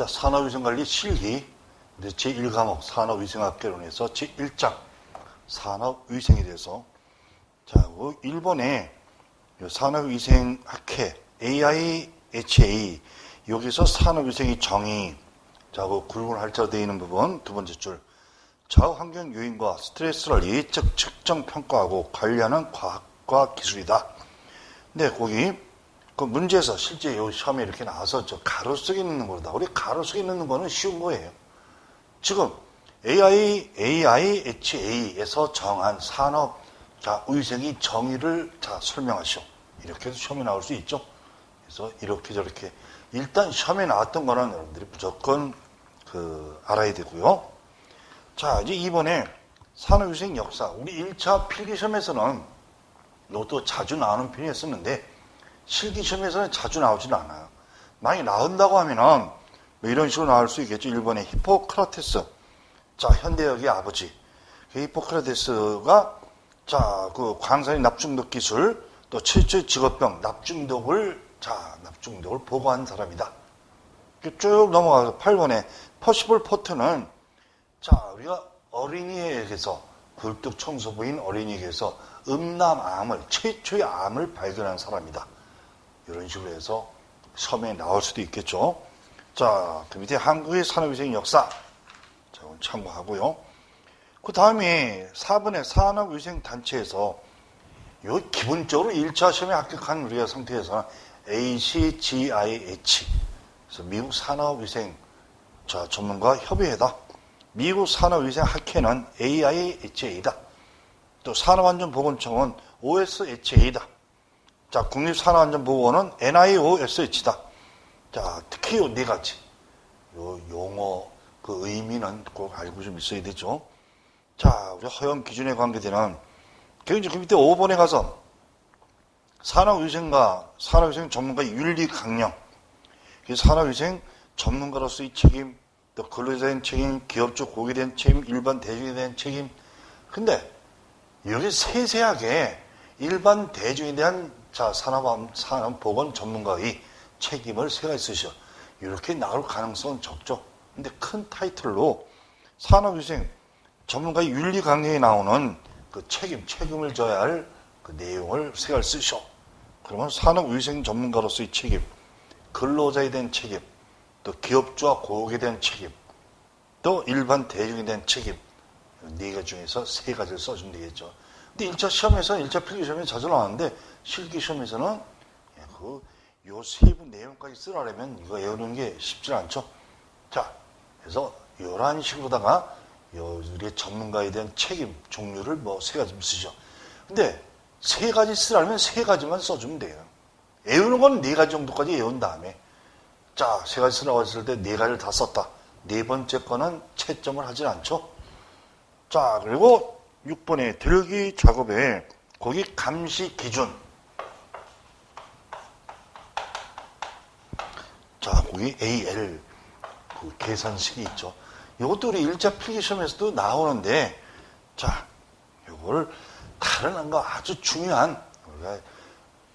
자, 산업위생관리 실기. 제1과목 산업위생학개론에서 제1장 산업위생에 대해서. 자, 그 일본의 산업위생학회 AIHA 여기서 산업위생의 정의. 자, 그 굵은 할자로 되어 있는 부분 두 번째 줄. 자원환경 요인과 스트레스를 예측 측정 평가하고 관리하는 과학과 기술이다. 근데 거기 그 문제에서 실제 요 시험에 이렇게 나와서 저 가로 속에 있는 거다. 우리 가로 속에 있는 거는 쉬운 거예요. 지금 AI, AIHA에서 정한 산업 자, 위생의 정의를 자, 설명하시오. 이렇게 해서 시험에 나올 수 있죠. 그래서 이렇게 저렇게 일단 시험에 나왔던 거는 여러분들이 무조건 그 알아야 되고요. 자, 이제 이번에 산업위생 역사. 우리 1차 필기시험에서는 이것도 자주 나오는 편이었었는데 실기시험에서는 자주 나오지는 않아요. 만약에 나온다고 하면은 뭐 이런 식으로 나올 수 있겠죠. 일본의 히포크라테스. 자, 현대역의 아버지. 그 히포크라테스가 자, 그 광산의 납중독 기술 또 최초의 직업병 납중독을 자, 납중독을 보고한 사람이다. 쭉 넘어가서 8번에 퍼시블 포트는 자, 우리가 어린이에게서 굴뚝 청소부인 어린이에게서 음남암을 최초의 암을 발견한 사람이다. 이런 식으로 해서 섬에 나올 수도 있겠죠. 자, 그 밑에 한국의 산업위생 역사. 자, 오늘 참고하고요. 그 다음에 4번의 산업위생단체에서 요 기본적으로 1차 시험에 합격한 우리가 상태에서는 ACGIH. 그래서 미국 산업위생 자, 전문가 협의회다. 미국 산업위생 학회는 AIHA다. 또 산업안전보건청은 OSHA다. 자, 국립산업안전보건은 NIOSH다. 자, 특히 요 네 가지. 요 용어, 그 의미는 꼭 알고 좀 있어야 되죠. 자, 우리 허용 기준에 관계되는, 그 밑에 5번에 가서 산업위생과 산업위생 전문가 윤리 강령, 산업위생 전문가로서의 책임, 또 근로자에 대한 책임, 기업적 고객에 대한 책임, 일반 대중에 대한 책임. 근데 여기 세세하게 일반 대중에 대한 자, 산업, 산업보건 전문가의 책임을 세가 있으셔. 이렇게 나올 가능성은 적죠. 근데 큰 타이틀로 산업위생 전문가의 윤리 강령에 나오는 그 책임, 책임을 져야 할 그 내용을 세가 쓰셔. 그러면 산업위생 전문가로서의 책임, 근로자에 대한 책임, 또 기업주와 고객에 대한 책임, 또 일반 대중에 대한 책임, 네 가지 중에서 세 가지를 써주면 되겠죠. 근데 1차 시험에서는, 1차 필기 시험에 자주 나왔는데, 실기 시험에서는 그, 요 세부 내용까지 쓰라면 이거 외우는 게 쉽지 않죠. 자, 그래서 이러한 식으로다가 우리 전문가에 대한 책임, 종류를 뭐 세 가지 쓰죠. 근데 세 가지 쓰라면 세 가지만 써주면 돼요. 외우는 건 네 가지 정도까지 외운 다음에 자, 세 가지 쓰라고 했을 때 네 가지를 다 썼다. 네 번째 거는 채점을 하진 않죠. 자, 그리고 6번에 들기 작업에 거기 감시 기준. 자, 거기 AL 그 계산식이 있죠. 우리 일자 필기 시험에서도 나오는데, 자, 이거를 다른 거 아주 중요한 우리가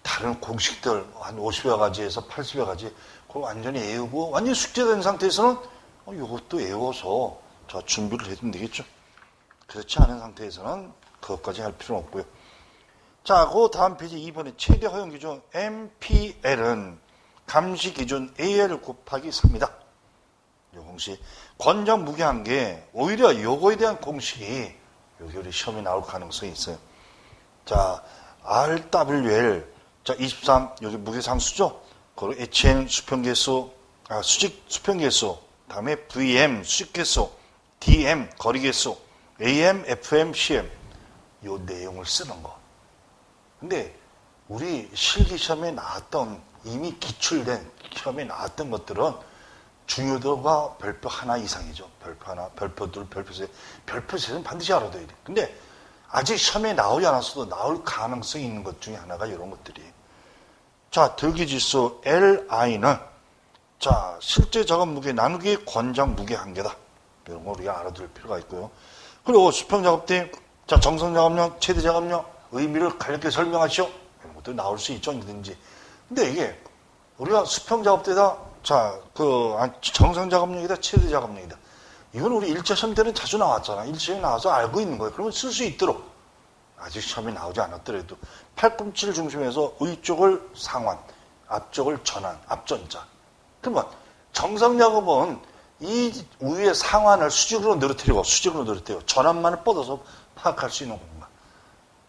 다른 공식들 한 50여 가지에서 80여 가지 그걸 완전히 외우고 완전히 숙제된 상태에서는 어, 이것도 외워서 자 준비를 해주면 되겠죠. 그렇지 않은 상태에서는 그것까지 할 필요는 없고요. 자, 그 다음 페이지 2번에 최대 허용 기준 MPL은 감시 기준 AL 곱하기 3이다. 이 공식. 권장 무게한 게 오히려 요거에 대한 공식이 여기 우리 시험에 나올 가능성이 있어요. 자, RWL. 자, 23. 여기 무게상수죠? 그리고 HN 수평계수, 아, 수직 수평계수. 다음에 VM 수직계수. DM 거리계수. AM, FM, CM. 요 내용을 쓰는 거. 근데 우리 실기 시험에 나왔던 이미 기출된 시험에 나왔던 것들은 중요도가 별표 하나 이상이죠. 별표 하나, 별표 둘, 별표 세. 별표 셋은 반드시 알아둬야 돼. 근데 아직 시험에 나오지 않았어도 나올 가능성이 있는 것 중에 하나가 이런 것들이. 자, 들기지수 LI는 자, 실제 작업 무게 나누기 권장 무게 한계다. 이런 거 우리가 알아둘 필요가 있고요. 그리고 수평 작업 때, 자, 정성 작업력, 최대 작업력, 의미를 가볍게 설명하시오. 이런 것도 나올 수 있죠, 언제든지. 근데 이게 우리가 수평 작업 때다 자, 그, 아, 정상 작업력이다, 최대 작업력이다. 이건 우리 1차 시험 때는 자주 나왔잖아. 1차 시험에 나와서 알고 있는 거예요. 그러면 쓸 수 있도록. 아직 시험이 나오지 않았더라도 팔꿈치를 중심해서 위쪽을 상완, 앞쪽을 전환, 앞전자. 그러면 정상 작업은 이 위의 상완을 수직으로 늘어뜨리고 수직으로 늘어뜨리고 전환만을 뻗어서 파악할 수 있는 공간.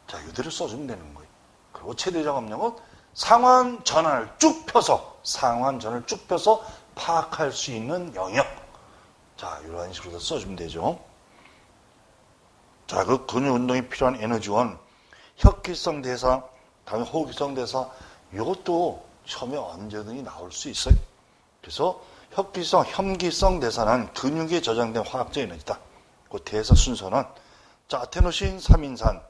자, 이대로 써주면 되는 거예요. 그리고 최대 작업력은 상완 전환을 쭉 펴서 상완 전을 쭉 펴서 파악할 수 있는 영역. 자, 이러한 식으로 써주면 되죠. 자, 그 근육 운동이 필요한 에너지원, 혁기성 대사, 다음에 호기성 대사, 이것도 처음에 언제든지 나올 수 있어요. 그래서 혁기성, 혐기성 대사는 근육에 저장된 화학적 에너지다. 그 대사 순서는 자, 아테노신 3인산,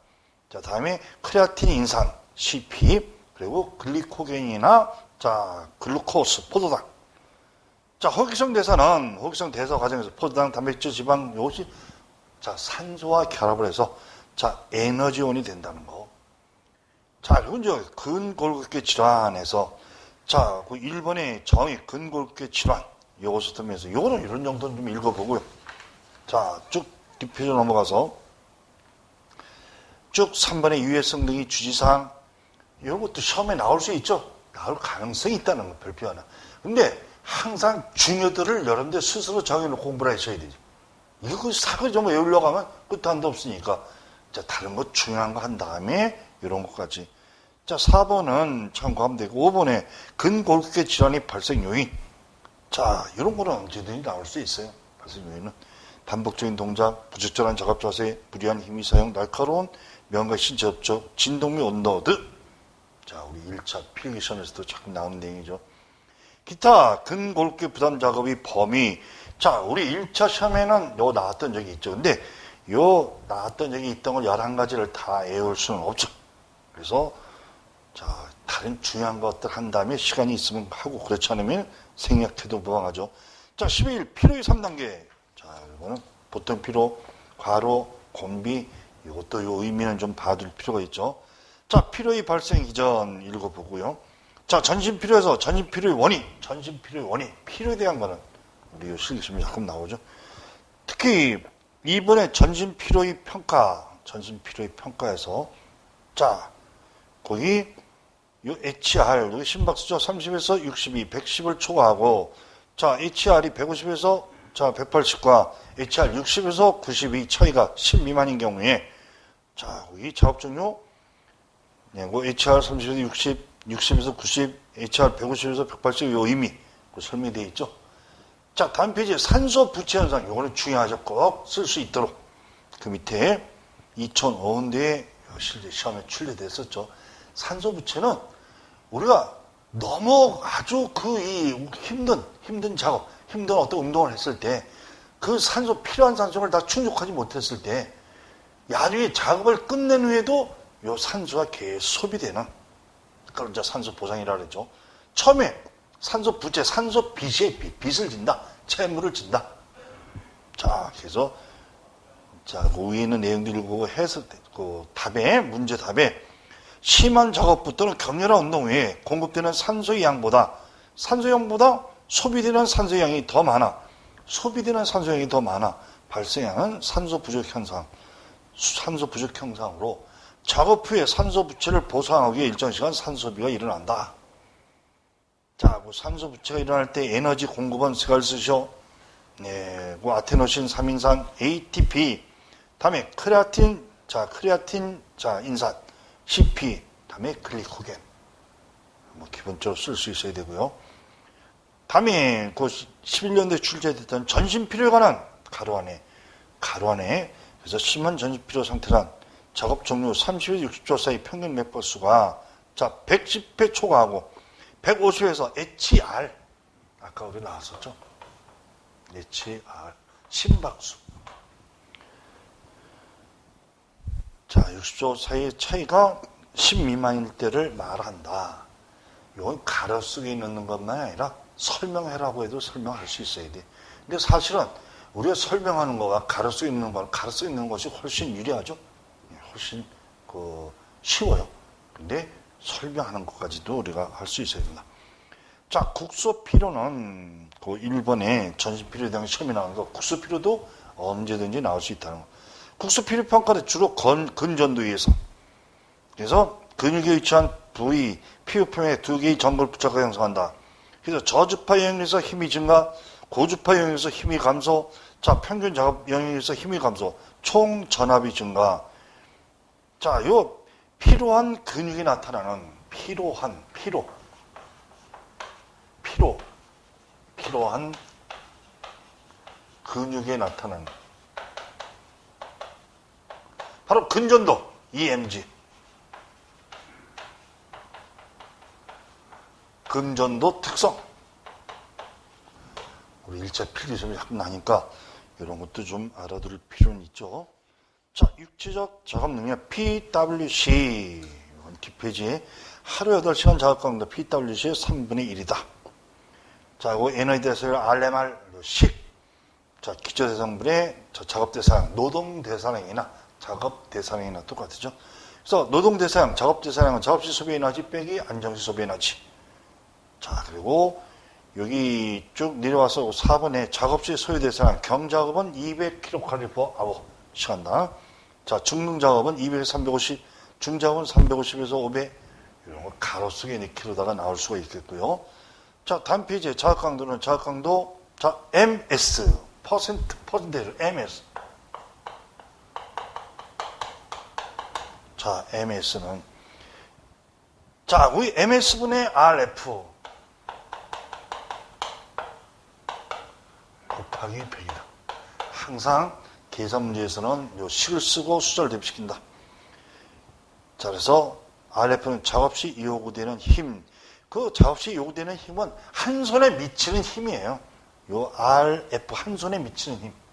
자, 다음에 크레아틴 인산, CP, 그리고 글리코겐이나 자, 글루코스, 포도당. 자, 호기성 대사는 호기성 대사 과정에서 포도당, 단백질, 지방 이것이 자, 산소와 결합을 해서 자, 에너지원이 된다는 거. 자, 그리고 이제 근골격계 질환에서 자, 그 1번의 정의 근골격계 질환 요것을 들면서 요거는 이런 정도는 좀 읽어보고요. 자, 쭉 뒷표로 넘어가서 쭉 3번의 유해성 등의 주지사항 이런 것도 시험에 나올 수 있죠. 나올 가능성이 있다는 거 별표 하나. 근데 항상 중요들을 여러분들 스스로 정해놓고 공부를 하셔야 되죠. 이거 사고 좀 외우려고 하면 끝도 한도 없으니까. 자, 다른 거 중요한 거 한 다음에 이런 것까지. 자, 4번은 참고하면 되고, 5번에 근골격계 질환이 발생 요인. 자, 이런 거는 언제든지 나올 수 있어요. 요인은. 반복적인 동작, 부적절한 작업 자세, 무리한 힘의 사용, 날카로운 명과 신체 접촉, 진동 및 등. 자, 우리 1차 필기 시험에서도 자꾸 나오는 내용이죠. 기타 근골격 부담 작업의 범위. 자, 우리 1차 시험에는 요 나왔던 적이 있죠. 근데 요 나왔던 적이 있던 걸 11가지를 다 외울 수는 없죠. 그래서 자, 다른 중요한 것들 한 다음에 시간이 있으면 하고 그렇지 않으면 생략해도 무방하죠. 자, 12일 피로의 3단계. 자, 이거는 보통 피로, 과로, 곤비 이것도 요 의미는 좀 봐둘 필요가 있죠. 자, 피로의 발생 이전 읽어보고요. 자, 전신 피로에서 전신 피로의 원인, 전신 피로의 원인, 피로에 대한 거는 우리 요 실기시험에 가끔 나오죠. 특히 이번에 전신 피로의 평가, 전신 피로의 평가에서 자, 거기 요 HR, 심박수죠. 30에서 62, 110을 초과하고 자, HR이 150에서 자, 180과 HR 60에서 92 차이가 10 미만인 경우에 자, 거기 작업 종료 네, 그 HR 30에서 60, 60에서 90, HR 150에서 180, 요 의미, 그 설명이 되어 있죠. 자, 다음 페이지 산소 부채 현상, 요거는 중요하죠. 꼭 쓸 수 있도록. 그 밑에 2005년도에 실제 시험에 출제됐었죠. 산소 부채는 우리가 너무 아주 그 이 힘든, 힘든 작업, 힘든 어떤 운동을 했을 때 그 산소, 필요한 산소를 다 충족하지 못했을 때 야류의 작업을 끝낸 후에도 요 산소가 계속 소비되는 그걸 이제 산소 보상이라 그러죠. 처음에 산소 부채, 산소 빚에 빚, 빚을 진다. 채무를 진다. 자, 그래서 자, 그 위에 있는 내용들을 보고 해서 그 답에 문제 답에 심한 작업부 또는 격렬한 운동 후에 공급되는 산소의 양보다 산소 양보다 소비되는 산소 양이 더 많아. 소비되는 산소 양이 더 많아. 발생하는 산소 부족 현상. 산소 부족 현상으로 작업 후에 산소 부채를 보상하기 위해 일정 시간 산소비가 일어난다. 자, 그 산소 부채가 일어날 때 에너지 공급은 세가를 쓰셔. 네, 그 아테노신 3인산 ATP, 다음에 크레아틴, 자, 크레아틴, 자, 인산, CP, 다음에 글리코겐. 뭐, 기본적으로 쓸 수 있어야 되고요. 다음에 그 11년도에 출제됐던 전신피로에 관한 가로 안에, 가로 안에, 그래서 심한 전신피로 상태란 작업 종료 30에서 60초 사이 평균 맥박수가 자 110회 초과하고 150에서 HR 아까 우리 나왔었죠? HR 심박수 자 60초 사이의 차이가 10 미만일 때를 말한다. 이건 가로쓰기에 넣는 것만 아니라 설명해라고 해도 설명할 수 있어야 돼. 근데 사실은 우리가 설명하는 거와 가로쓰기 있는 거, 가로쓰기 있는 것이 훨씬 유리하죠. 훨씬 그 쉬워요. 근데 설명하는 것까지도 우리가 할 수 있어야 된다. 자, 국소 필요는 그 1번에 전신 필요에 대한 시험이 나오는 거 국소 필요도 언제든지 나올 수 있다는 거. 필요 평가는 주로 건, 근전도위에서 그래서 근육에 위치한 부위, 피부표면에 두 개의 정글 부착가 형성한다. 그래서 저주파 영역에서 힘이 증가, 고주파 영역에서 힘이 감소, 자, 평균 작업 영역에서 힘이 감소, 총 전압이 증가. 자, 요 필요한 근육이 나타나는 필요한, 필요. 피로, 필요한 근육에 나타나는 바로 근전도 EMG 근전도 특성 우리 일차 필기점이 자꾸 나니까 이런 것도 좀 알아둘 필요는 있죠. 자, 육체적 작업 능력 PWC 이건 뒷페이지에 하루 8시간 작업 강도 PWC의 3분의 1이다. 자, 그 에너지 대사율 RMR 식. 자, 기초 대상분의 저 작업 대상, 노동 대상이나 작업 대상이나 똑같죠. 그래서 노동 대상, 작업 대상은 작업시 소비 에너지 빼기 안정시 소비 에너지. 자, 그리고 여기 쭉 내려와서 4번에 작업시 소요 대상, 경작업은 200kcal per hour 시간당. 자, 중능 작업은 200, 350, 중작업은 350에서 500. 이런 거 가로 속에 2kg다가 나올 수가 있겠고요. 자, 다음 페이지에 자극 강도는 자극 강도, 자, MS, 퍼센트, 퍼센테이지, MS. 자, MS는, 자, 우리 MS분의 RF. 곱하기 100이다. 항상 계산 문제에서는 요 식을 쓰고 숫자를 대입시킨다. 자, 그래서 RF는 작업 시 요구되는 힘, 그 작업 시 요구되는 힘은 한 손에 미치는 힘이에요. 요 RF 한 손에 미치는 힘.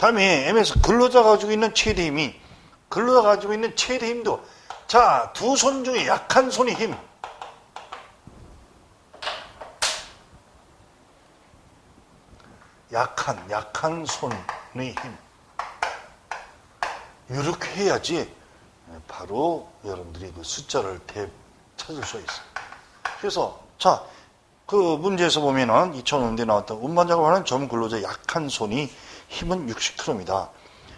다음에 M에서 근로자 가지고 있는 최대 힘이 근로자 가지고 있는 최대 힘도 자, 두 손 중에 약한 손이 힘. 약한, 약한 손의 힘. 이렇게 해야지 바로 여러분들이 그 숫자를 대, 찾을 수 있어요. 그래서, 자, 그 문제에서 보면은 2005년에 나왔던 운반 작업하는 전문 근로자 약한 손이 힘은 60kg입니다.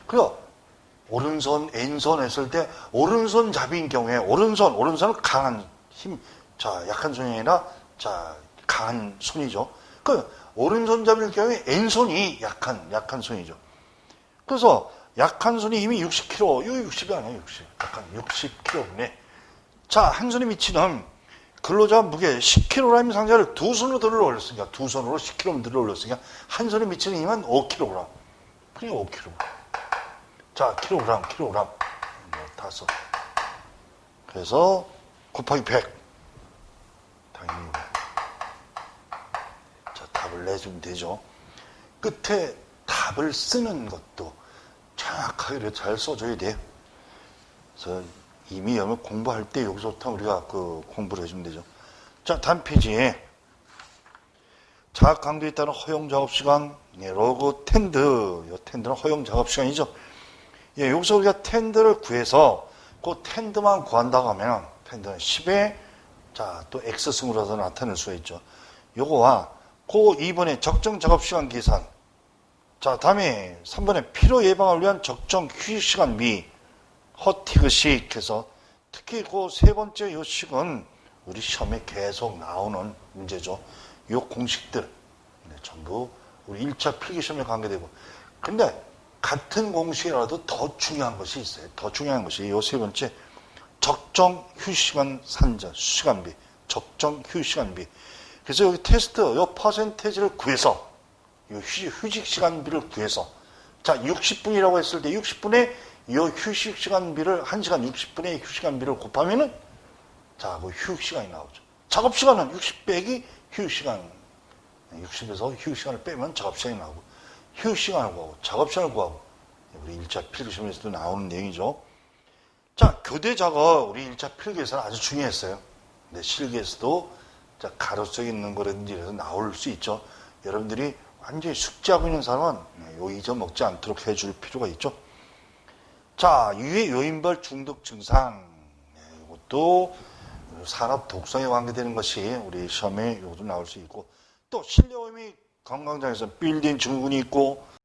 그리고 오른손, 왼손 했을 때 오른손 잡인 경우에 오른손, 오른손은 강한 힘, 자, 약한 손이 아니라 자, 강한 손이죠. 그 오른손 잡일 경우에 왼손이 약한, 약한 손이죠. 그래서 약한 손이 힘이 60kg, 이거 60이 아니에요, 60. 약한 60kg분에. 자, 한 손에 미치는 근로자 무게 10kg 상자를 두 손으로 들어 올렸으니까, 두 손으로 10kg 들어 올렸으니까, 한 손에 미치는 힘은 5kg. 그게 5kg. 자, 킬로그램, 킬로그램. 뭐, 다섯. 그래서 곱하기 100. 당연히. 자, 답을 내주면 되죠. 끝에 답을 쓰는 것도 정확하게 잘 써줘야 돼요. 그래서 이미 여러 공부할 때 여기서부터 우리가 그 공부를 해주면 되죠. 자, 다음 페이지에 자학 강도에 따른 허용 작업 시간, 예, 로그 텐드, 이 텐드는 허용 작업 시간이죠. 예, 여기서 우리가 텐드를 구해서 그 텐드만 구한다고 하면 텐드는 10에 자, 또 X승으로서 나타낼 수가 있죠. 요거와 그 2번에 적정 작업 시간 계산. 자, 다음에 3번에 피로 예방을 위한 적정 휴식 시간 미 허티그식 해서 특히 그 세 번째 요 식은 우리 시험에 계속 나오는 문제죠. 요 공식들 네, 전부 우리 1차 필기 시험에 관계되고 근데 같은 공식이라도 더 중요한 것이 있어요. 더 중요한 것이 요 세 번째 적정 휴식시간 산자 시간비 적정 휴식시간비 그래서 여기 테스트 요 퍼센테이지를 구해서 요 휴식 시간비를 구해서 자 60분이라고 했을 때 60분에 요 휴식 시간비를 1시간 60분의 휴식 시간비를 곱하면은 자, 그 휴식 시간이 나오죠. 작업 시간은 60 빼기 휴식 시간 60에서 휴식 시간을 빼면 작업 시간이 나오고 휴식 시간을 구하고 작업 시간을 구하고 우리 1차 필기시험에서도 나오는 내용이죠. 자, 교대 작업 우리 1차 필기에서는 아주 중요했어요. 근데 실기에서도 자, 가로 써 있는 거라든지 이래서 나올 수 있죠. 여러분들이 완전히 숙지하고 있는 사람은 요 잊어먹지 않도록 해줄 필요가 있죠. 자, 유해 요인별 중독 증상. 네, 이것도 산업 독성에 관계되는 것이 우리 시험에 요즘 나올 수 있고 또 실내오염이 건강장에서 빌딩 증후군이 있고